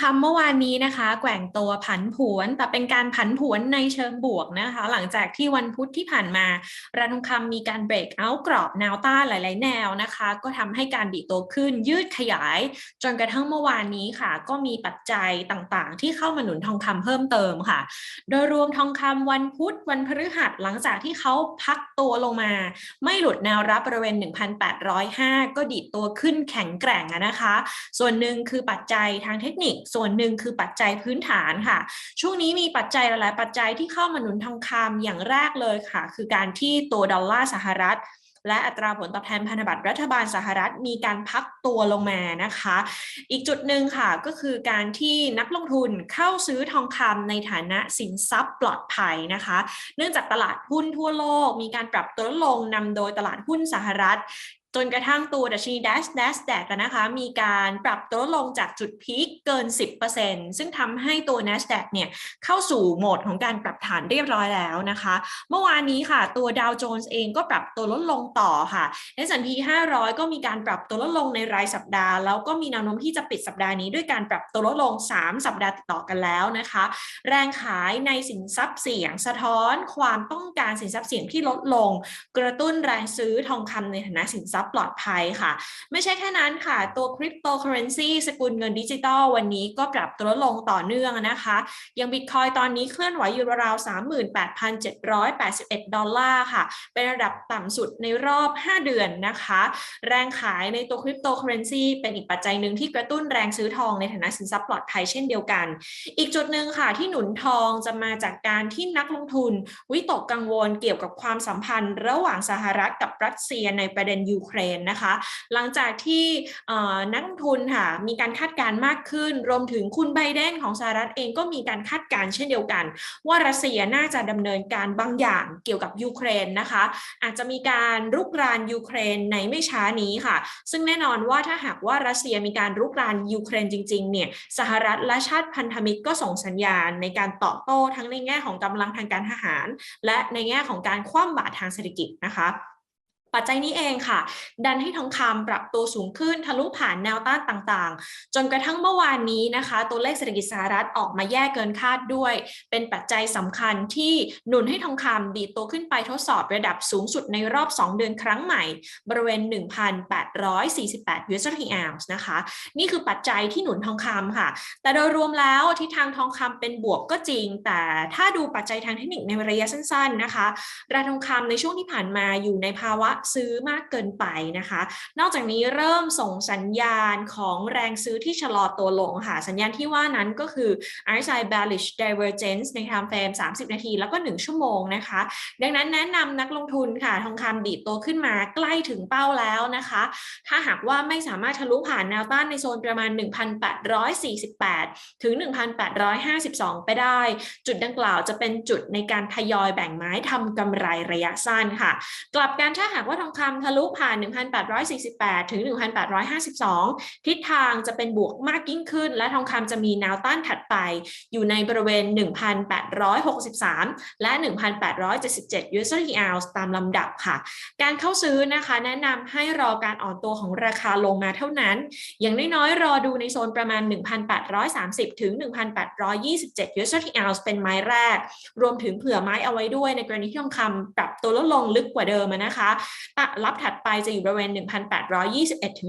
คำเมื่อวานนี้นะคะ แกว่งตัวผันผวนแต่เป็นการผันผวนในเชิงบวกนะคะ หลังจากที่วันพุธที่ผ่านมาราทองคำมีการเบรกเอาท์กรอบแนวต้านหลาย ๆ แนวนะคะ ก็ทำให้การดีตัวขึ้นยืดขยาย จนกระทั่งเมื่อวานนี้ค่ะ ก็มีปัจจัยต่าง ๆ ที่เข้ามาหนุนทองคำเพิ่มเติมค่ะ โดยรวมทองคำวันพุธวันพฤหัสหลังจากที่เขาพักตัวลงมา ไม่หลุดแนวรับบริเวณ 1,805 ก็ดีดตัวขึ้นแข็งแกร่งนะคะ ส่วนหนึ่งคือปัจจัยทางเทคนิคส่วนหนึ่งคือปัจจัยพื้นฐานค่ะ ช่วงนี้มีปัจจัยหลาย ๆ ปัจจัยที่เข้ามาหนุนทองคำอย่างแรกเลยค่ะ คือการที่ตัวดอลลาร์สหรัฐและอัตราผลตอบแทนพันธบัตรรัฐบาลสหรัฐมีการพักตัวลงมานะคะ อีกจุดหนึ่งค่ะก็คือการที่นักลงทุนเข้าซื้อทองคำในฐานะสินทรัพย์ปลอดภัยนะคะ เนื่องจากตลาดหุ้นทั่วโลก มีการปรับตัวลงนำโดยตลาดหุ้นสหรัฐ จนกระทั่งตัวดัชนี Dash Dash แดกนะคะ มีการปรับตัวลดลงจากจุดพีคเกิน 10%ซึ่งทำให้ตัว NASDAQ เนี่ยเข้าสู่โหมดของการปรับฐานเรียบร้อยแล้วนะคะ เมื่อวานนี้ค่ะตัวดาวโจนส์เองก็ปรับตัวลดลงต่อค่ะ S&P 500 ก็มีการปรับตัวลดลงในรายสัปดาห์ แล้วก็มีแนวโน้มที่จะปิดสัปดาห์นี้ด้วยการปรับตัวลดลง 3 สัปดาห์ติดต่อกันแล้วนะคะ แรงขายในสินทรัพย์เสี่ยง สะท้อน ความต้องการสินทรัพย์เสี่ยงที่ลดลง กระตุ้นแรงซื้อทองคำในฐานะสินทรัพย์ปลอดภัยค่ะ ไม่ใช่แค่นั้นค่ะ ตัวคริปโตเคอเรนซีสกุลเงินดิจิตอลวันนี้ก็ปรับตัวลงต่อเนื่องนะคะย่างบิตคอยตอนนี้เคลื่อนไหวอยู่ราวๆ38,781 ดอลลาร์ค่ะ เป็นระดับต่ำสุดในรอบ 5 เดือนนะคะ แรงขายในตัวคริปโตเคอเรนซีเป็นอีกปัจจัยหนึ่งที่กระตุ้นแรงซื้อทองในฐานะสินทรัพย์ปลอดภัยเช่นเดียวกัน อีกจุดหนึ่งค่ะที่หนุนทองจะมาจากการที่นักลงทุน วิตกกังวลเกี่ยวกับความสัมพันธ์ ระหว่างสหรัฐกับรัสเซียในประเด็นยูเครนนะคะ หลังจากที่นักทุนค่ะมีการคาดการณ์มากขึ้น รวมถึงคุณไบเดนของสหรัฐเองก็มีการคาดการณ์เช่นเดียวกัน ว่ารัสเซียน่าจะดำเนินการบางอย่างเกี่ยวกับยูเครนนะคะ อาจจะมีการรุกรานยูเครนในไม่ช้านี้ค่ะ ซึ่งแน่นอนว่าถ้าหากว่ารัสเซียมีการรุกรานยูเครนจริงๆเนี่ยสหรัฐและชาติพันธมิตรก็ส่งสัญญาณในการตอบโต้ทั้งในแง่ของกำลังทางการทหาร และในแง่ของการคว่ำบาตรทางเศรษฐกิจนะคะ ปัจจัยนี้เองค่ะ ดันให้ทองคำปรับตัวสูงขึ้นทะลุผ่านแนวต้านต่างๆ จนกระทั่งเมื่อวานนี้นะคะ ตัวเลขเศรษฐกิจสหรัฐออกมาแย่เกินคาดด้วย เป็นปัจจัยสำคัญที่หนุนให้ทองคำดีดตัวขึ้นไปทดสอบระดับสูงสุดในรอบ 2 เดือนครั้งใหม่ บริเวณ 1,848 US dollar นะคะ นี่คือปัจจัยที่หนุนทองคำค่ะ แต่โดยรวมแล้วทิศทางทองคำเป็นบวกก็จริง แต่ถ้าดูปัจจัยทางเทคนิคในระยะสั้น ๆนะคะ ราคาทองคำในช่วงที่ผ่านมาอยู่ในภาวะซื้อมากเกินไปนะคะ นอกจากนี้เริ่มส่งสัญญาณของแรงซื้อที่ชะลอตัวลงค่ะ สัญญาณที่ว่านั้นก็คือ RSI bearish divergence ใน time frame 30 นาที แล้วก็ 1 ชั่วโมงนะคะ ดังนั้นแนะนำนักลงทุนค่ะ ทองคำดีดตัวขึ้นมาใกล้ถึงเป้าแล้วนะคะ ถ้าหากว่าไม่สามารถทะลุผ่านแนวต้านในโซนประมาณ 1,848 ถึง 1,852 ไปได้ จุดดังกล่าวจะเป็นจุดในการทยอยแบ่งไม้ทำกำไรระยะสั้นค่ะ กลับกันถ้าหากว่าทองคำทะลุผ่าน 1,848 ถึง 1,852 ทิศทางจะเป็นบวกมากยิ่งขึ้น และทองคำจะมีแนวต้านถัดไป อยู่ในบริเวณ 1,863 และ 1,877 USD ounce ตามลำดับค่ะ การเข้าซื้อนะคะแนะนำให้รอการอ่อนตัวของราคาลงมาเท่านั้น อย่างน้อยๆ รอดูในโซนประมาณ 1,830 ถึง 1,827 USD ounce เป็นไม้แรก รวมถึงเผื่อไม้เอาไว้ด้วยในกรณีที่ทองคำปรับตัวลดลงลึกกว่าเดิมนะคะรับถัดไปจะอยู่บริเวณ 1,821 ถึง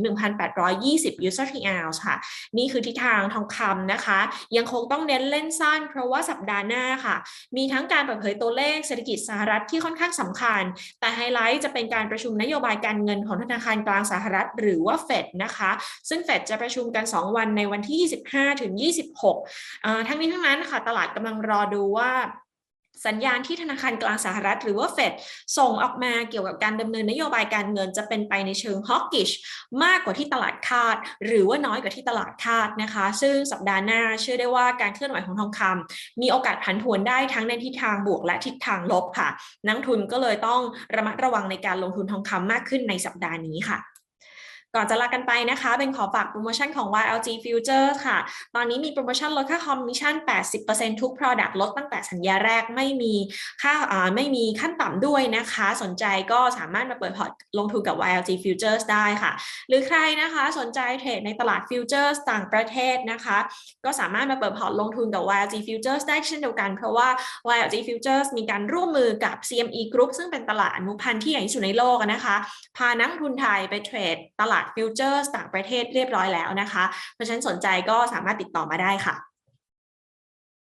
1,820 US dollar ounce ค่ะ นี่คือทิศทางทองคำนะคะ ยังคงต้องเน้นเล่นสั้น เพราะว่าสัปดาห์หน้าค่ะ มีทั้งการเปิดเผยตัวเลขเศรษฐกิจสหรัฐที่ค่อนข้างสำคัญ แต่ไฮไลท์จะเป็นการประชุมนโยบายการเงินของธนาคารกลางสหรัฐ หรือว่าเฟดนะคะ ซึ่งเฟดจะประชุมกัน 2 วันในวันที่ 25 ถึง 26 ทั้งนี้ทั้งนั้นค่ะ ตลาดกำลังรอดูว่า สัญญาณที่ธนาคารกลางสหรัฐหรือว่าเฟดส่งออกมาเกี่ยวกับการดำเนินนโยบายการเงินจะเป็นไปในเชิงฮอกกิชมากกว่าที่ตลาดคาด หรือว่าน้อยกว่าที่ตลาดคาดนะคะ ซึ่งสัปดาห์หน้าเชื่อได้ว่าการเคลื่อนไหวของทองคำมีโอกาสผันผวนได้ทั้งในทิศทางบวกและทิศทางลบค่ะ นักทุนก็เลยต้องระมัดระวังในการลงทุนทองคำมากขึ้นในสัปดาห์นี้ค่ะ ก่อนจะลากันไปนะคะ เป็นขอฝากโปรโมชั่นของ YLG Futures ค่ะ ตอนนี้มีโปรโมชั่นลดค่าคอมมิชชั่น 80%ทุก Product ลดตั้งแต่สัญญาแรกไม่มีค่าไม่มีขั้นต่ำด้วยนะคะ สนใจก็สามารถมาเปิดพอร์ตลงทุนกับ YLG Futures ได้ค่ะ หรือใครนะคะสนใจเทรดในตลาด Futures ต่างประเทศนะคะ ก็สามารถมาเปิดพอร์ตลงทุนกับ YLG Futures ได้เช่นเดียวกัน เพราะว่า YLG Futures มีการร่วมมือกับ CME Group ซึ่งเป็นตลาดอนุพันธ์ที่ใหญ่ที่สุดในโลกนะคะ พานักลงทุนไทยไปเทรดตลาดฟิวเจอร์ต่างประเทศเรียบร้อยแล้วนะคะ เพราะฉะนั้นสนใจก็สามารถติดต่อมาได้ค่ะ